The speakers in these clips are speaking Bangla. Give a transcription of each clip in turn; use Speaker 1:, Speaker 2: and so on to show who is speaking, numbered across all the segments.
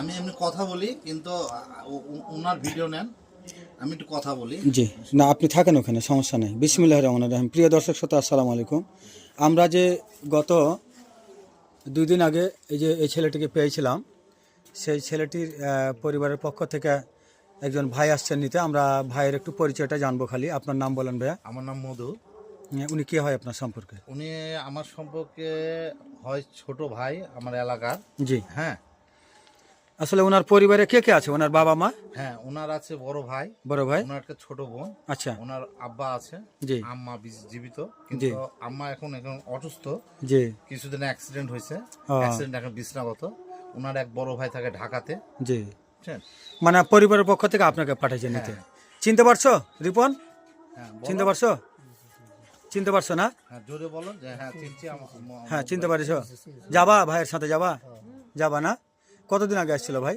Speaker 1: আমি এমনি কথা বলি কিন্তু ওনার ভিডিও নেন আমি একটু কথা বলি।
Speaker 2: জি। না আপনি থাকেন ওখানে সমস্যা নেই। বিসমিল্লাহ রহমান রহিম। প্রিয় দর্শক শ্রোতা আসসালামু আলাইকুম। আমরা যে গত দুই দিন আগে এই যে এই ছেলেটিকে পেয়েছিলাম সেই ছেলেটির পরিবারের পক্ষ থেকে একজন ভাই আসছেন নিতে। আমরা ভাইয়ের একটু পরিচয়টা জানব খালি। আপনার নাম বলেন ভাইয়া।
Speaker 1: আমার নাম মধু।
Speaker 2: উনি কে হয় আপনার সম্পর্কে?
Speaker 1: উনি আমার সম্পর্কে হয় ছোট ভাই আমার এলাকার।
Speaker 2: জি।
Speaker 1: হ্যাঁ
Speaker 2: আসলে ওনার পরিবারে কে কে আছে? ওনার বাবা মা?
Speaker 1: হ্যাঁ ওনার আছে বড় ভাই।
Speaker 2: বড় ভাই?
Speaker 1: ওনার একটা ছোট বোন।
Speaker 2: আচ্ছা।
Speaker 1: ওনার আব্বা আছে।
Speaker 2: জি।
Speaker 1: আম্মা জীবিত। কিন্তু আম্মা এখন এখন অসুস্থ।
Speaker 2: জি।
Speaker 1: কিছুদিন অ্যাক্সিডেন্ট হয়েছে। অ্যাক্সিডেন্ট এখন বিশ্রামত ওনার এক বড় ভাই থাকে ঢাকাতে।
Speaker 2: জি।
Speaker 1: বুঝছেন
Speaker 2: মানে পরিবারের পক্ষ থেকে আপনাকে পাঠিয়েছে নিতে? চিনতে পারছ রিপন?
Speaker 1: হ্যাঁ
Speaker 2: চিনতে পারছ? চিনতে পারছ না?
Speaker 1: হ্যাঁ জোরে বলো হ্যাঁ
Speaker 2: হ্যাঁ চিনতে পারিছো। যাবা ভাইয়ের সাথে যাবা। যাবা না? কতদিন আগে আসছিল ভাই?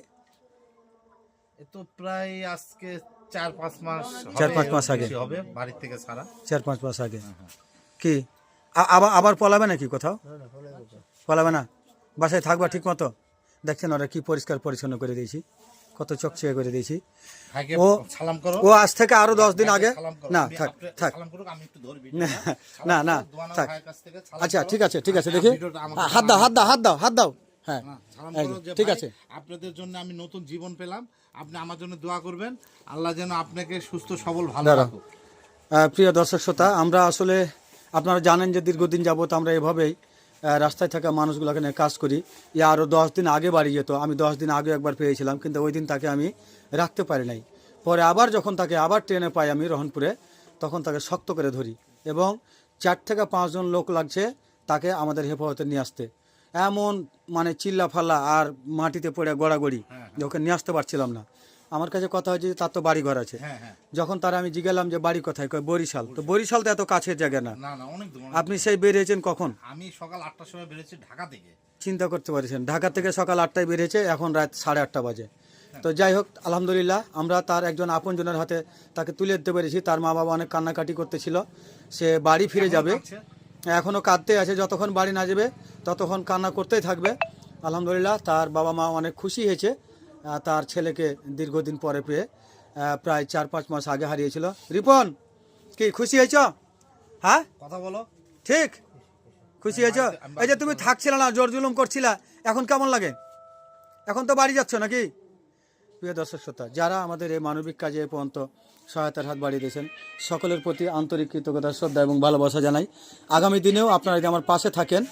Speaker 1: তো প্রায় আজকে চার পাঁচ মাস
Speaker 2: চার পাঁচ মাস আগে।
Speaker 1: হবে বাড়ির থেকে ছাড়া।
Speaker 2: চার পাঁচ মাস আগে। কি? আবার আবার পলাবে নাকি কোথাও? পলাবে না? বাসায় থাকবা ঠিক মতো? দেখছেন ওরা কি পরিষ্কার পরিচ্ছন্ন করে দিয়েছি কত চকচকে করে দিয়েছি। ও-
Speaker 1: সালাম করো।
Speaker 2: ও আজ থেকে আরও দশ দিন আগে না থাক থাক। না, না, থাক। আচ্ছা ঠিক আছে ঠিক আছে দেখি। হাত দাও হাত দাও হাত দাও হাত দাও। হ্যাঁ ঠিক আছে।
Speaker 1: আপনাদের জন্য আমি নতুন জীবন পেলাম। আপনি আমার জন্য দোয়া করবেন। আল্লাহ যেন আপনাকে সুস্থ সবল ভালো। রাখুক।
Speaker 2: প্রিয় দর্শক শ্রোতা আমরা আসলে আপনারা জানেন যে দীর্ঘদিন যাবত আমরা এভাবেই রাস্তায় থাকা মানুষগুলোকে নিয়ে কাজ করি। ইয়া আরও দশ দিন আগে বাড়ি যেত আমি দশ দিন আগে একবার পেয়েছিলাম কিন্তু ওই দিন তাকে আমি রাখতে পারি নাই। পরে আবার যখন তাকে আবার ট্রেনে পাই আমি রহনপুরে তখন তাকে শক্ত করে ধরি। এবং চার থেকে পাঁচজন লোক লাগছে তাকে আমাদের হেফাজতে নিয়ে আসতে। এমন মানে চিল্লা ফাল্লা আর মাটিতে পড়ে গড়াগড়ি যখন নিয়ে আসতে পারছিলাম না। আমার কাছে কথা হয়েছে যে তার তো বাড়ি ঘর আছে।
Speaker 1: হ্যাঁ হ্যাঁ।
Speaker 2: যখন তারা আমি জিজ্ঞালাম যে বাড়ি কোথায় কয় বরিশাল। তো বরিশাল। তো এত কাছের জায়গা না। আপনি সেই বেরিয়েছেন কখন?
Speaker 1: আমি সকাল আটটার সময় বেরোচ্ছি ঢাকা থেকে।
Speaker 2: চিন্তা করতে পারছেন। ঢাকা থেকে সকাল আটটায় বেরিয়েছে এখন রাত সাড়ে আটটা বাজে। তো যাই হোক আলহামদুলিল্লাহ আমরা তার একজন আপনজনের হাতে তাকে তুলে দিতে পেরেছি। তার মা বাবা অনেক কান্নাকাটি করতেছিল। সে বাড়ি ফিরে যাবে? এখনও কাঁদতে আছে যতক্ষণ বাড়ি না যাবে ততক্ষণ কান্না করতেই থাকবে। আলহামদুলিল্লাহ তার বাবা মা অনেক খুশি হয়েছে। তার ছেলেকে দীর্ঘদিন পরে পেয়ে প্রায় চার পাঁচ মাস আগে হারিয়েছিল। রিপন কি খুশি হয়েছ? হ্যাঁ?
Speaker 1: কথা বলো।
Speaker 2: ঠিক। খুশি হয়েছ? এই যে তুমি থাকছিলে না জোর জুলুম করছিলা এখন কেমন লাগে? এখন তো বাড়ি যাচ্ছ নাকি? প্রিয় দর্শক শ্রোতা যারা আমাদের এই মানবিক কাজে এ পর্যন্ত সহায়তার হাত বাড়িয়ে দিয়েছেন সকলের প্রতি আন্তরিক কৃতজ্ঞতা শ্রদ্ধা এবং ভালোবাসা জানাই। আগামী দিনেও আপনারা যদি আমার পাশে থাকেন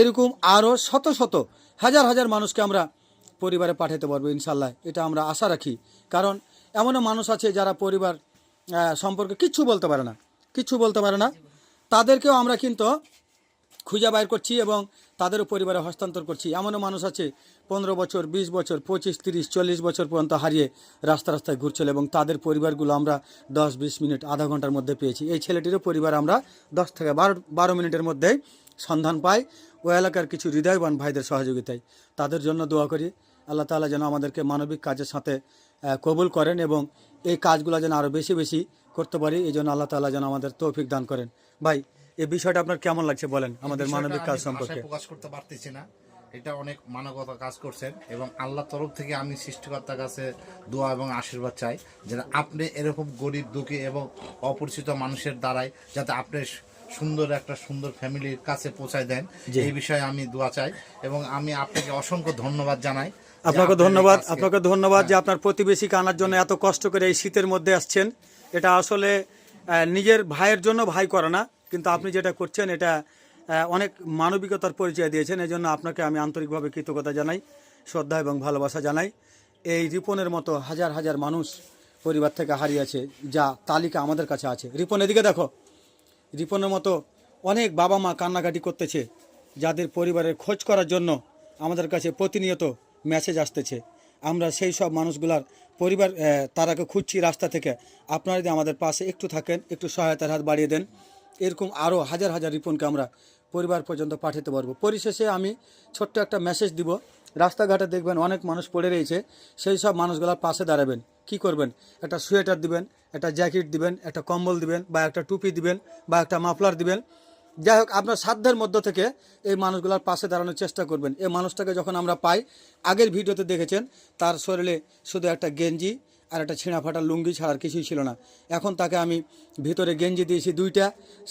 Speaker 2: এরকম আরও শত শত, হাজার হাজার মানুষকে আমরা পরিবারে পাঠাতে পারব ইনশাল্লাহ এটা আমরা আশা রাখি। কারণ এমনও মানুষ আছে যারা পরিবার সম্পর্কে কিচ্ছু বলতে পারে না। কিচ্ছু বলতে পারে না। তাদেরকেও আমরা কিন্তু খুঁজে বাইর করছি এবং তাদেরও পরিবারে হস্তান্তর করছি। এমনও মানুষ আছে, পনেরো বছর, বিশ বছর, পঁচিশ, তিরিশ, চল্লিশ বছর পর্যন্ত হারিয়ে রাস্তা রাস্তায় ঘুরছিল এবং তাদের পরিবারগুলো আমরা দশ, বিশ মিনিট, আধা ঘণ্টার মধ্যে পেয়েছি। এই ছেলেটিরও পরিবার আমরা দশ থেকে বারো বারো মিনিটের মধ্যেই সন্ধান পাই। ও এলাকার কিছু হৃদয়বান ভাইদের সহযোগিতায়। তাদের জন্য দোয়া করি আল্লাহ তাআলা যেন আমাদেরকে মানবিক কাজের সাথে কবুল করেন এবং এই কাজগুলো যেন আরও বেশি বেশি করতে পারি এই জন্য আল্লাহ তাআলা যেন আমাদের তৌফিক দান করেন। ভাই এই বিষয়টা আপনার কেমন লাগছে বলেন? আমাদের মানবিক কাজ সম্পর্কে।
Speaker 1: প্রকাশ করতে পারতেছি না। এটা অনেক মানবতা কাজ করছেন এবং আল্লাহ তরফ থেকে আমি সৃষ্টিকর্তার কাছে দোয়া এবং আশীর্বাদ চাই যেন আপনি এরকম গরিব দুঃখী এবং অপরিচিত মানুষের দ্বারাই যাতে আপনি সুন্দর একটা সুন্দর ফ্যামিলির কাছে পৌঁছায় দেন। এই বিষয়ে আমি দোয়া চাই এবং আমি আপনাকে অসংখ্য ধন্যবাদ জানাই
Speaker 2: আপনাকে ধন্যবাদ আপনাকে ধন্যবাদ যে আপনার প্রতিবেশীকে আনার জন্য এত কষ্ট করে এই শীতের মধ্যে আসছেন। এটা আসলে নিজের ভাইয়ের জন্য ভাই করে না কিন্তু আপনি যেটা করছেন এটা অনেক মানবিকতার পরিচয় দিয়েছেন। এই জন্য আপনাকে আমি আন্তরিকভাবে কৃতজ্ঞতা জানাই শ্রদ্ধা এবং ভালোবাসা জানাই। এই রিপনের মতো হাজার হাজার মানুষ পরিবার থেকে হারিয়েছে যা তালিকা আমাদের কাছে আছে। রিপন এদিকে দেখো। রিপনের মতো অনেক বাবা মা কান্নাকাটি করতেছে, যাদের পরিবারের খোঁজ করার জন্য আমাদের কাছে প্রতিনিয়ত মেসেজ আসতেছে। আমরা সেই সব মানুষগুলার পরিবার তারাকে খুঁজছি রাস্তা থেকে। আপনারা যদি আমাদের পাশে একটু থাকেন, একটু সহায়তার হাত বাড়িয়ে দেন, এরকম আরও হাজার হাজার রিপনকে আমরা পরিবার পর্যন্ত পাঠাতে পারব। পরিশেষে আমি ছোট্ট একটা মেসেজ দিব। রাস্তাঘাটে দেখবেন অনেক মানুষ পড়ে রয়েছে, সেই সব মানুষগুলোর পাশে দাঁড়াবেন। কি করবেন? একটা সোয়েটার দিবেন, একটা জ্যাকেট দিবেন, একটা কম্বল দিবেন, বা একটা টুপি দিবেন, বা একটা মাফলার দিবেন। যাই হোক, আপনার সাধ্যের মধ্য থেকে এই মানুষগুলোর পাশে দাঁড়ানোর চেষ্টা করবেন। এই মানুষটাকে যখন আমরা পাই, আগের ভিডিওতে দেখেছেন, তার শরীরে শুধু একটা গেঞ্জি আর একটা ছিঁড়া ফাটা লুঙ্গি ছাড়ার কিছুই ছিল না। এখন তাকে আমি ভিতরে গেঞ্জি দিয়েছি দুইটা,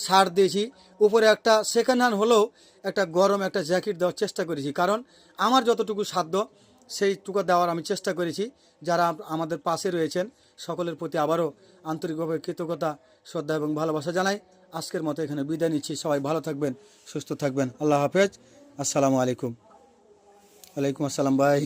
Speaker 2: শার্ট দিয়েছি। উপরে একটা সেকেন্ড হ্যান্ড হলেও একটা গরম একটা জ্যাকেট দেওয়ার চেষ্টা করেছি। কারণ আমার যতটুকু সাধ্য সেইটুকু দেওয়ার আমি চেষ্টা করেছি। যারা আমাদের পাশে রয়েছেন, সকলের প্রতি আবারও আন্তরিকভাবে কৃতজ্ঞতা, শ্রদ্ধা এবং ভালোবাসা জানাই। আজকের মতো এখানে বিদায় নিচ্ছি। সবাই ভালো থাকবেন, সুস্থ থাকবেন। আল্লাহ হাফেজ। আসসালামু আলাইকুম। ওয়ালাইকুম আসসালাম ভাই।